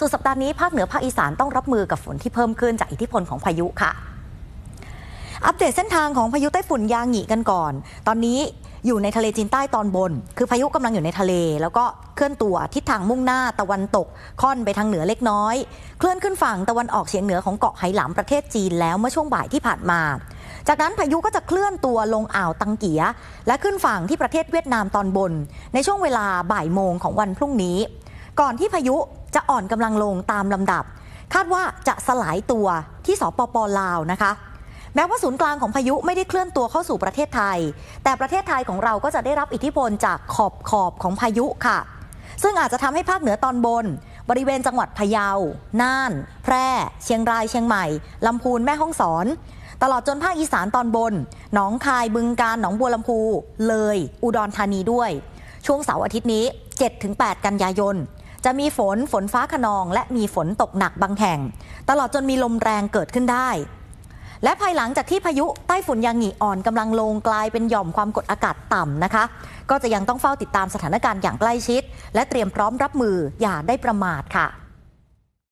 สุดสัปดาห์นี้ภาคเหนือภาคอีสานต้องรับมือกับฝนที่เพิ่มขึ้นจากอิทธิพลของพายุค่ะ อัปเดตเส้นทางของพายุไต้ฝุ่นยางิกันก่อน ตอนนี้อยู่ในทะเลจีนใต้ตอนบน คือพายุกำลังอยู่ในทะเล แล้วก็เคลื่อนตัวทิศทางมุ่งหน้าตะวันตก ค่อนไปทางเหนือเล็กน้อย เคลื่อนขึ้นฝั่งตะวันออกเฉียงเหนือของเกาะไหหลำประเทศจีนแล้วเมื่อช่วงบ่ายที่ผ่านมา จากนั้นพายุก็จะเคลื่อนตัวลงอ่าวตังเกีย และขึ้นฝั่งที่ประเทศเวียดนามตอนบน ในช่วงเวลาบ่ายโมงของวันพรุ่งนี้ ก่อนที่พายุจะอ่อนกำลังลงตามลำดับ คาดว่าจะสลายตัวที่สปปลาวนะคะแม้ว่าศูนย์กลางของพายุไม่ได้เคลื่อนตัวเข้าสู่ประเทศไทย แต่ประเทศไทยของเราก็จะได้รับอิทธิพลจากขอบขอบของพายุค่ะ ซึ่งอาจจะทำให้ภาคเหนือตอนบน บริเวณจังหวัดพะเยา น่าน แพร่ เชียงราย เชียงใหม่ลำพูน แม่ฮ่องสอน ตลอดจนภาคอีสานตอนบน หนองคาย บึงกาฬ หนองบัวลำพู เลย อุดรธานีด้วย ช่วงเสาร์อาทิตย์นี้ 7-8 กันยายน จะมีฝนฝนฟ้าขนอง และมีฝนตกหนักบางแห่ง ตลอดจนมีลมแรงเกิดขึ้นได้ และภายหลังจากที่พายุใต้ฝุ่นยางหงีอ่อนกำลังลงกลายเป็นหย่อมความกดอากาศต่ำนะคะ ก็จะยังต้องเฝ้าติดตามสถานการณ์อย่างใกล้ชิด และเตรียมพร้อมรับมืออย่าได้ประมาทค่ะ